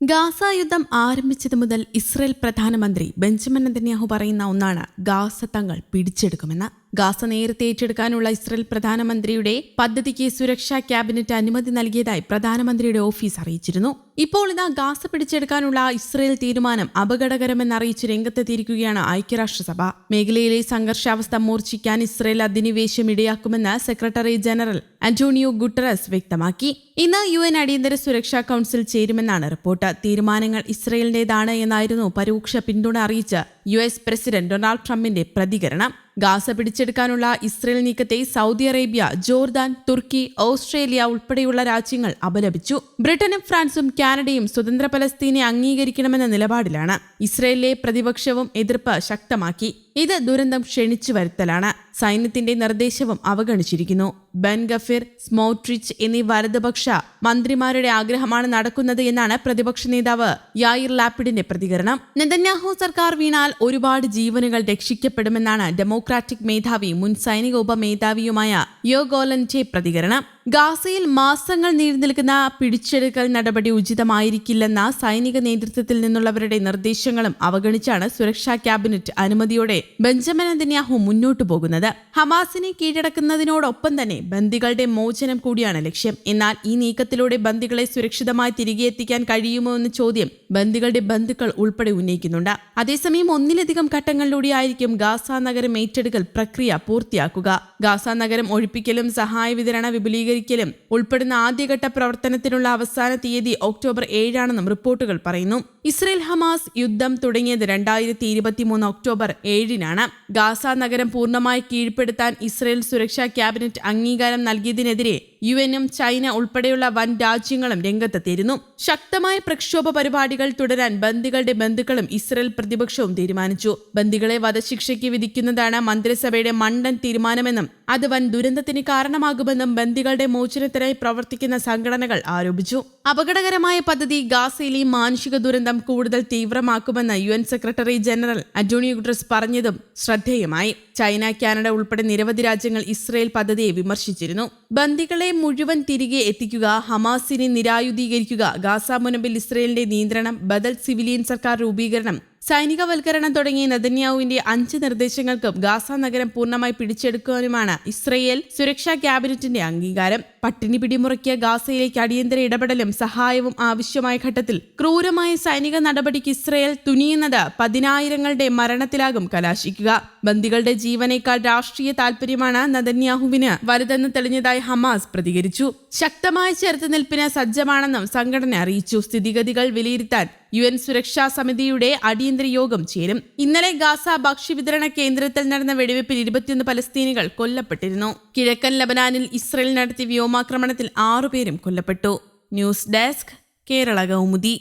Gaza യുദ്ധം ആരംഭിച്ചത് മുതൽ ഇസ്രയേൽ പ്രധാനമന്ത്രി ബെഞ്ചമിൻ നെതന്യാഹു പറയുന്ന ഒന്നാണ് ഗാസ തങ്ങൾ പിടിച്ചെടുക്കുമെന്ന് ഗാസ നേരത്തെ ഏറ്റെടുക്കാനുള്ള ഇസ്രയേൽ പ്രധാനമന്ത്രിയുടെ പദ്ധതിക്ക് സുരക്ഷാ ക്യാബിനറ്റ് അനുമതി നൽകിയതായി പ്രധാനമന്ത്രിയുടെ ഓഫീസ് അറിയിച്ചിരുന്നു. ഇപ്പോൾ ഇതാ ഗാസ പിടിച്ചെടുക്കാനുള്ള ഇസ്രയേൽ തീരുമാനം അപകടകരമെന്ന് അറിയിച്ച് രംഗത്തെത്തിയിരിക്കുകയാണ് ഐക്യരാഷ്ട്രസഭ. മേഖലയിലെ സംഘർഷാവസ്ഥ മൂർച്ഛിക്കാൻ ഇസ്രയേൽ അധിനിവേശം ഇടയാക്കുമെന്ന് സെക്രട്ടറി ജനറൽ അന്റോണിയോ ഗുട്ടറസ് വ്യക്തമാക്കി. ഇന്ന് യു എൻ അടിയന്തര സുരക്ഷാ കൌൺസിൽ ചേരുമെന്നാണ് റിപ്പോർട്ട്. തീരുമാനങ്ങൾ ഇസ്രയേലിന്റേതാണ് എന്നായിരുന്നു പരോക്ഷ പിന്തുണ അറിയിച്ച് യു എസ് പ്രസിഡന്റ് ഡൊണാൾഡ് ട്രംപിന്റെ പ്രതികരണം. ഗാസ പിടിച്ചെടുക്കാനുള്ള ഇസ്രയേൽ നീക്കത്തെ സൗദി അറേബ്യ ജോർദാൻ തുർക്കി ഓസ്ട്രേലിയ ഉൾപ്പെടെയുള്ള രാജ്യങ്ങൾ അപലപിച്ചു. ബ്രിട്ടനും ഫ്രാൻസും കാനഡയും സ്വതന്ത്ര പലസ്തീനെ അംഗീകരിക്കണമെന്ന നിലപാടിലാണ് ഇസ്രയേലിലെ പ്രതിപക്ഷവും എതിർപ്പ് ശക്തമാക്കി. ഇത് ദുരന്തം ക്ഷണിച്ചു വരുത്തലാണ്. സൈന്യത്തിന്റെ നിർദ്ദേശവും അവഗണിച്ചിരിക്കുന്നു. ബെൻ ഗഫീർ സ്മോട്രിച്ച് എന്നീ വലതുപക്ഷ മന്ത്രിമാരുടെ ആഗ്രഹമാണ് നടക്കുന്നത് എന്നാണ് പ്രതിപക്ഷ നേതാവ് യായിർ ലാപ്പിഡിന്റെ പ്രതികരണം. നെതന്യാഹു സർക്കാർ വീണാൽ ഒരുപാട് ജീവനുകൾ രക്ഷിക്കപ്പെടുമെന്നാണ് ഡെമോക്രാറ്റിക് മേധാവി മുൻ സൈനിക ഉപമേധാവിയുമായ യോ ഗോലന്റെ പ്രതികരണം. ഗാസയിൽ മാസങ്ങൾ നീണ്ടുനിൽക്കുന്ന പിടിച്ചെടുക്കൽ നടപടി ഉചിതമായിരിക്കില്ലെന്ന സൈനിക നേതൃത്വത്തിൽ നിന്നുള്ളവരുടെ നിർദ്ദേശങ്ങളും അവഗണിച്ചാണ് സുരക്ഷാ ക്യാബിനറ്റ് അനുമതിയോടെ ബെഞ്ചമിൻ നെതന്യാഹു മുന്നോട്ടു പോകുന്നത്. ഹമാസിനെ കീഴടക്കുന്നതിനോടൊപ്പം തന്നെ ബന്ദികളുടെ മോചനം കൂടിയാണ് ലക്ഷ്യം. എന്നാൽ ഈ നീക്കത്തിലൂടെ ബന്ദികളെ സുരക്ഷിതമായി തിരികെ എത്തിക്കാൻ കഴിയുമോ എന്ന ചോദ്യം ബന്ദികളുടെ ബന്ധുക്കൾ ഉൾപ്പെടെ ഉന്നയിക്കുന്നുണ്ട്. അതേസമയം ഒന്നിലധികം ഘട്ടങ്ങളിലൂടെയായിരിക്കും ഗാസ നഗരം ഏറ്റെടുക്കൽ പ്രക്രിയ പൂർത്തിയാക്കുക. ഗാസ നഗരം ഒഴിപ്പിക്കലും സഹായ വിതരണ വിപുലീകരിക്കലും ഉൾപ്പെടുന്ന ആദ്യഘട്ട പ്രവർത്തനത്തിനുള്ള അവസാന തീയതി ഒക്ടോബർ ഏഴാണെന്നും റിപ്പോർട്ടുകൾ പറയുന്നു. ഇസ്രയേൽ ഹമാസ് യുദ്ധം തുടങ്ങിയത് രണ്ടായിരത്തി ഇരുപത്തിമൂന്ന് ഒക്ടോബർ ഏഴിനാണ്. ഗാസ നഗരം പൂർണമായി കീഴ്പ്പെടുത്താൻ ഇസ്രയേൽ സുരക്ഷാ ക്യാബിനറ്റ് അംഗീകാരം നൽകിയതിനെതിരെ യു എനും ചൈന ഉൾപ്പെടെയുള്ള വൻ രാജ്യങ്ങളും രംഗത്തെത്തിയിരുന്നു ശക്തമായ പ്രക്ഷോഭ പരിപാടികൾ തുടരാൻ ബന്ദികളുടെ ബന്ധുക്കളും ഇസ്രയേൽ പ്രതിപക്ഷവും തീരുമാനിച്ചു. ബന്ദികളെ വധശിക്ഷയ്ക്ക് വിധിക്കുന്നതാണ് മന്ത്രിസഭയുടെ മണ്ടൻ തീരുമാനമെന്നും അത് വൻ ദുരന്തത്തിന് കാരണമാകുമെന്നും ബന്ദികളുടെ മോചനത്തിനായി പ്രവർത്തിക്കുന്ന സംഘടനകൾ ആരോപിച്ചു. അപകടകരമായ പദ്ധതി ഗാസയിലെ മാനുഷിക ദുരന്തം കൂടുതൽ തീവ്രമാക്കുമെന്ന് U N secretary general Antonio Guterres പറഞ്ഞതും ശ്രദ്ധേയമായി. ചൈന കാനഡ ഉൾപ്പെടെ നിരവധി രാജ്യങ്ങൾ ഇസ്രയേൽ പദ്ധതിയെ വിമർശിച്ചിരുന്നു. ബന്ദികളെ മുഴുവൻ തിരികെ എത്തിക്കുക ഹമാസിനെ നിരായുധീകരിക്കുക ഗാസ മുനമ്പിൽ ഇസ്രയേലിന്റെ നിയന്ത്രണം ബദൽ സിവിലിയൻ സർക്കാർ രൂപീകരണം സൈനികവൽക്കരണം തുടങ്ങി നെതന്യാഹുവിന്റെ അഞ്ച് നിർദ്ദേശങ്ങൾക്കും ഗാസ നഗരം പൂർണമായി പിടിച്ചെടുക്കുവാനുമാണ് ഇസ്രയേൽ സുരക്ഷാ ക്യാബിനറ്റിന്റെ അംഗീകാരം. പട്ടിണി പിടിമുറക്കിയ ഗാസയിലേക്ക് അടിയന്തര ഇടപെടലും സഹായവും ആവശ്യമായ ഘട്ടത്തിൽ ക്രൂരമായ സൈനിക നടപടിക്ക് ഇസ്രയേൽ തുനിയുന്നത് പതിനായിരങ്ങളുടെ മരണത്തിലാകും കലാശിക്കുക. ബന്ദികളുടെ ജീവനേക്കാൾ രാഷ്ട്രീയ താൽപര്യമാണ് നദന്യാഹുവിന് വലുതെന്ന് തെളിഞ്ഞതായി ഹമാസ് പ്രതികരിച്ചു. ശക്തമായ ചെറുത്തുനിൽപ്പിന് സജ്ജമാണെന്നും സംഘടന അറിയിച്ചു. സ്ഥിതിഗതികൾ വിലയിരുത്താൻ യു എൻ സുരക്ഷാ സമിതിയുടെ അടിയന്തര യോഗം ചേരും. ഇന്നലെ ഗാസ ഭക്ഷ്യവിതരണ കേന്ദ്രത്തിൽ നടന്ന വെടിവെപ്പിൽ ഇരുപത്തിയൊന്ന് പലസ്തീനികൾ കൊല്ലപ്പെട്ടിരുന്നു. കിഴക്കൻ ലബനാനിൽ ഇസ്രയേൽ നടത്തിയ വ്യോമാക്രമണത്തിൽ ആറുപേരും കൊല്ലപ്പെട്ടു. News desk Kerala Kaumudi.